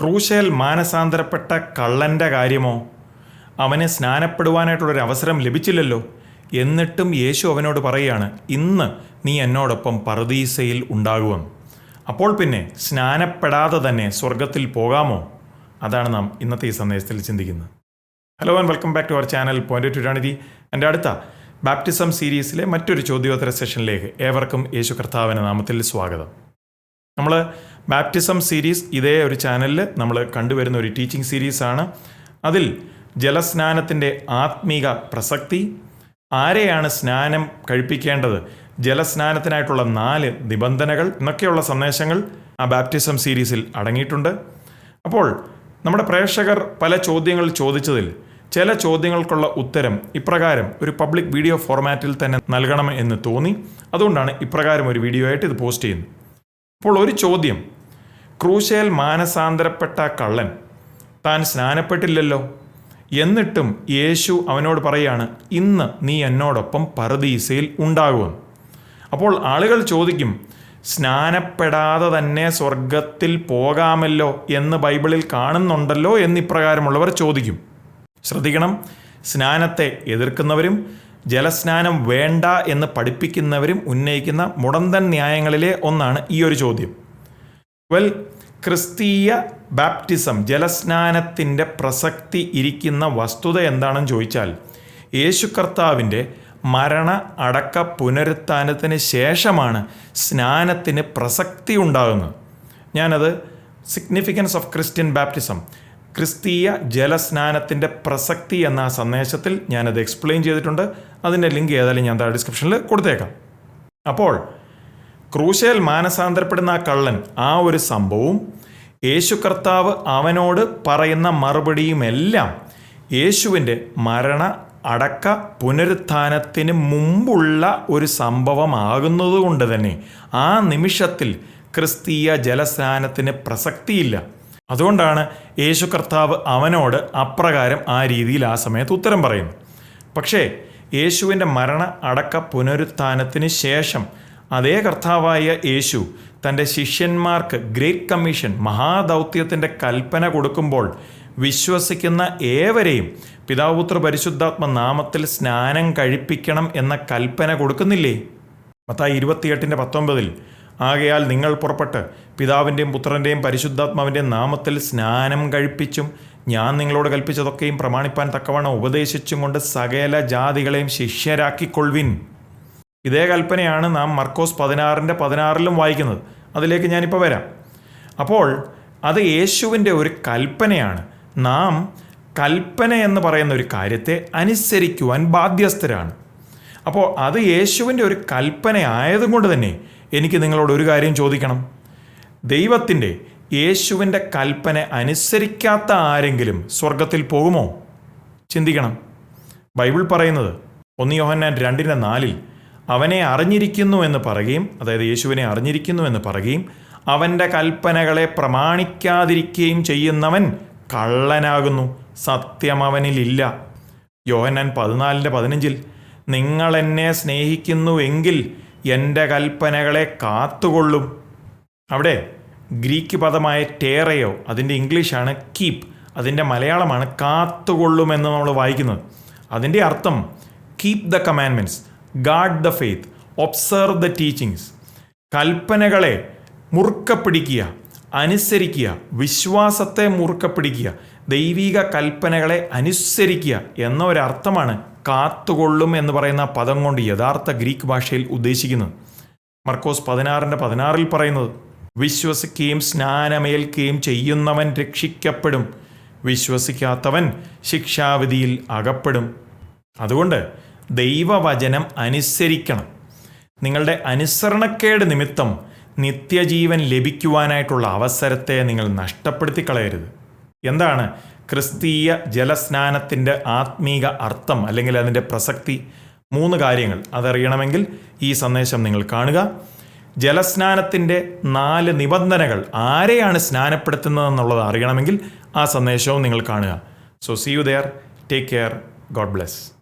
ക്രൂശയിൽ മാനസാന്തരപ്പെട്ട കള്ളന്റെ കാര്യമോ? അവന് സ്നാനപ്പെടുവാനായിട്ടുള്ളൊരു അവസരം ലഭിച്ചില്ലല്ലോ. എന്നിട്ടും യേശു അവനോട് പറയുകയാണ് ഇന്ന് നീ എന്നോടൊപ്പം പറദീസയിൽ ഉണ്ടാകുമെന്ന് അപ്പോൾ പിന്നെ സ്നാനപ്പെടാതെ തന്നെ സ്വർഗത്തിൽ പോകാമോ? അതാണ് നാം ഇന്നത്തെ ഈ സന്ദേശത്തിൽ ചിന്തിക്കുന്നത്. Hello and welcome back to our channel point to രാണിതി എന്റെ അടുത്ത ബാപ്റ്റിസം സീരീസിലെ മറ്റൊരു ചോദ്യോത്തര സെഷനിലേക്ക് ഏവർക്കും യേശു കർത്താവിന്റെ നാമത്തിൽ സ്വാഗതം. നമ്മൾ ബാപ്റ്റിസം സീരീസ് ഇതേ ഒരു ചാനലിൽ നമ്മൾ കണ്ടുവരുന്ന ഒരു ടീച്ചിങ് സീരീസാണ് അതിൽ ജലസ്നാനത്തിന്റെ ആത്മീക പ്രസക്തി ആരെയാണ് സ്നാനം കഴിപ്പിക്കേണ്ടത് ജലസ്നാനത്തിനായിട്ടുള്ള നാല് നിബന്ധനകൾ എന്നൊക്കെയുള്ള സന്ദേശങ്ങൾ ആ ബാപ്റ്റിസം സീരീസിൽ അടങ്ങിയിട്ടുണ്ട്. അപ്പോൾ നമ്മുടെ പ്രേക്ഷകർ പല ചോദ്യങ്ങൾ ചോദിച്ചതിൽ ചില ചോദ്യങ്ങൾക്കുള്ള ഉത്തരം ഇപ്രകാരം ഒരു പബ്ലിക് വീഡിയോ ഫോർമാറ്റിൽ തന്നെ നൽകണം എന്ന് തോന്നി. അതുകൊണ്ടാണ് ഇപ്രകാരം ഒരു വീഡിയോ ആയിട്ട് ഇത് പോസ്റ്റ് ചെയ്യുന്നത്. അപ്പോൾ ഒരു ചോദ്യം. ക്രൂശയിൽ മാനസാന്തരപ്പെട്ട കള്ളൻ താൻ സ്നാനപ്പെട്ടില്ലല്ലോ. എന്നിട്ടും യേശു അവനോട് പറയാണ് ഇന്ന് നീ എന്നോടൊപ്പം പരദീസയിൽ ഉണ്ടാകുമെന്ന് അപ്പോൾ ആളുകൾ ചോദിക്കും സ്നാനപ്പെടാതെ തന്നെ സ്വർഗത്തിൽ പോകാമല്ലോ എന്ന് ബൈബിളിൽ കാണുന്നുണ്ടല്ലോ എന്നിപ്രകാരമുള്ളവർ ചോദിക്കും. ശ്രദ്ധിക്കണം സ്നാനത്തെ എതിർക്കുന്നവരും ജലസ്നാനം വേണ്ട എന്ന് പഠിപ്പിക്കുന്നവരും ഉന്നയിക്കുന്ന മുടന്തൻ ന്യായങ്ങളിലെ ഒന്നാണ് ഈ ഒരു ചോദ്യം. വെൽ ക്രിസ്തീയ ബാപ്റ്റിസം ജലസ്നാനത്തിന്റെ പ്രസക്തി ഇരിക്കുന്ന വസ്തുത എന്താണെന്ന് ചോദിച്ചാൽ യേശു കർത്താവിന്റെ മരണ അടക്ക പുനരുത്ഥാനത്തിന് ശേഷമാണ് സ്നാനത്തിന് പ്രസക്തി ഉണ്ടാകുന്നത്. ഞാനത് സിഗ്നിഫിക്കൻസ് ഓഫ് ക്രിസ്ത്യൻ ബാപ്റ്റിസം ക്രിസ്തീയ ജലസ്നാനത്തിന്റെ പ്രസക്തി എന്ന സന്ദേശത്തിൽ ഞാനത് എക്സ്പ്ലെയിൻ ചെയ്തിട്ടുണ്ട്. അതിന്റെ ലിങ്ക് ഏതായാലും ഞാൻ താഴെ ഡിസ്ക്രിപ്ഷനിൽ കൊടുത്തേക്കാം. അപ്പോൾ ക്രൂശയിൽ മാനസാന്തരപ്പെടുന്ന ആ കള്ളൻ ആ ഒരു സംഭവവും യേശു കർത്താവ് അവനോട് പറയുന്ന മറുപടിയുമെല്ലാം യേശുവിന്റെ മരണ അടക്ക പുനരുത്ഥാനത്തിന് മുമ്പുള്ള ഒരു സംഭവമാകുന്നതുകൊണ്ട് തന്നെ ആ നിമിഷത്തിൽ ക്രിസ്തീയ ജലസ്നാനത്തിന് പ്രസക്തിയില്ല. അതുകൊണ്ടാണ് യേശു കർത്താവ് അവനോട് അപ്രകാരം ആ രീതിയിൽ ആ സമയത്ത് ഉത്തരം പറയുന്നു പക്ഷേ യേശുവിന്റെ മരണ അടക്ക പുനരുത്ഥാനത്തിന് ശേഷം അതേ കർത്താവായ യേശു തന്റെ ശിഷ്യന്മാർക്ക് ഗ്രേറ്റ് കമ്മീഷൻ മഹാദൗത്യത്തിന്റെ കൽപ്പന കൊടുക്കുമ്പോൾ വിശ്വസിക്കുന്ന ഏവരെയും പിതാപുത്ര പരിശുദ്ധാത്മ നാമത്തിൽ സ്നാനം കഴിപ്പിക്കണം എന്ന കൽപ്പന കൊടുക്കുന്നില്ലേ? മത്തായി ഇരുപത്തിയെട്ടിന്റെ പത്തൊമ്പതിൽ ആകയാൽ നിങ്ങൾ പുറപ്പെട്ട് പിതാവിന്റെയും പുത്രന്റെയും പരിശുദ്ധാത്മാവിന്റെയും നാമത്തിൽ സ്നാനം കഴിപ്പിച്ചും ഞാൻ നിങ്ങളോട് കൽപ്പിച്ചതൊക്കെയും പ്രമാണിപ്പാൻ തക്കവണ്ണം ഉപദേശിച്ചും കൊണ്ട് സകല ജാതികളെയും ശിഷ്യരാക്കിക്കൊള്ളുവിൻ. ഇതേ കൽപ്പനയാണ് നാം മർക്കോസ് പതിനാറിന്റെ പതിനാറിലും വായിക്കുന്നത്. അതിലേക്ക് ഞാനിപ്പോൾ വരാം. അപ്പോൾ അത് യേശുവിന്റെ ഒരു കൽപ്പനയാണ്. നാം കൽപ്പന എന്ന് പറയുന്ന ഒരു കാര്യത്തെ അനുസരിക്കുവാൻ ബാധ്യസ്ഥരാണ്. അപ്പോൾ അത് യേശുവിന്റെ ഒരു കൽപ്പന ആയതുകൊണ്ട് തന്നെ എനിക്ക് നിങ്ങളോട് ഒരു കാര്യം ചോദിക്കണം. ദൈവത്തിന്റെ യേശുവിന്റെ കൽപ്പന അനുസരിക്കാത്ത ആരെങ്കിലും സ്വർഗത്തിൽ പോകുമോ? ചിന്തിക്കണം. ബൈബിൾ പറയുന്നത് ഒന്ന് യോഹന്നാൻ രണ്ടിന്റെ നാലിൽ അവനെ അറിഞ്ഞിരിക്കുന്നു എന്ന് പറയുകയും അതായത് യേശുവിനെ അറിഞ്ഞിരിക്കുന്നു എന്ന് പറയുകയും അവന്റെ കൽപ്പനകളെ പ്രമാണിക്കാതിരിക്കുകയും ചെയ്യുന്നവൻ കള്ളനാകുന്നു. സത്യം അവനിലില്ല യോഹന്നാൻ പതിനാലിന്റെ പതിനഞ്ചിൽ നിങ്ങൾ എന്നെ സ്നേഹിക്കുന്നുവെങ്കിൽ എന്റെ കൽപ്പനകളെ കാത്തുകൊള്ളും. അവിടെ ഗ്രീക്ക് പദമായ ടേറയോ അതിന്റെ ഇംഗ്ലീഷാണ് കീപ്പ് അതിന്റെ മലയാളമാണ് കാത്തുകൊള്ളുമെന്ന് നമ്മൾ വായിക്കുന്നത്. അതിന്റെ അർത്ഥം keep the commandments guard the faith observe the teachings കൽപ്പനകളെ മുറുക്ക പിടിക്കുക അനുസരിക്കുക വിശ്വാസത്തെ മുറുക്ക പിടിക്കുക ദൈവിക കൽപ്പനകളെ അനുസരിക്കുക എന്ന ഒരർത്ഥമാണ് കാത്തുകൊള്ളും എന്ന് പറയുന്ന പദം കൊണ്ട് യഥാർത്ഥ ഗ്രീക്ക് ഭാഷയിൽ ഉദ്ദേശിക്കുന്നത് മർക്കോസ് പതിനാറിന്റെ പതിനാറിൽ പറയുന്നത് വിശ്വസിക്കുകയും സ്നാനമേൽക്കുകയും ചെയ്യുന്നവൻ രക്ഷിക്കപ്പെടും. വിശ്വസിക്കാത്തവൻ ശിക്ഷാവിധിയിൽ അകപ്പെടും. അതുകൊണ്ട് ദൈവവചനം അനുസരിക്കണം. നിങ്ങളുടെ അനുസരണക്കേട് നിമിത്തം നിത്യജീവൻ ലഭിക്കുവാനായിട്ടുള്ള അവസരത്തെ നിങ്ങൾ നഷ്ടപ്പെടുത്തി കളയരുത് എന്താണ് ക്രിസ്തീയ ജലസ്നാനത്തിന്റെ ആത്മീക അർത്ഥം അല്ലെങ്കിൽ അതിന്റെ പ്രസക്തി മൂന്ന് കാര്യങ്ങൾ അതറിയണമെങ്കിൽ ഈ സന്ദേശം നിങ്ങൾ കാണുക. ജലസ്നാനത്തിന്റെ നാല് നിബന്ധനകൾ ആരെയാണ് സ്നാനപ്പെടുത്തുന്നതെന്നുള്ളത് അറിയണമെങ്കിൽ ആ സന്ദേശവും നിങ്ങൾ കാണുക. So see you there take care God bless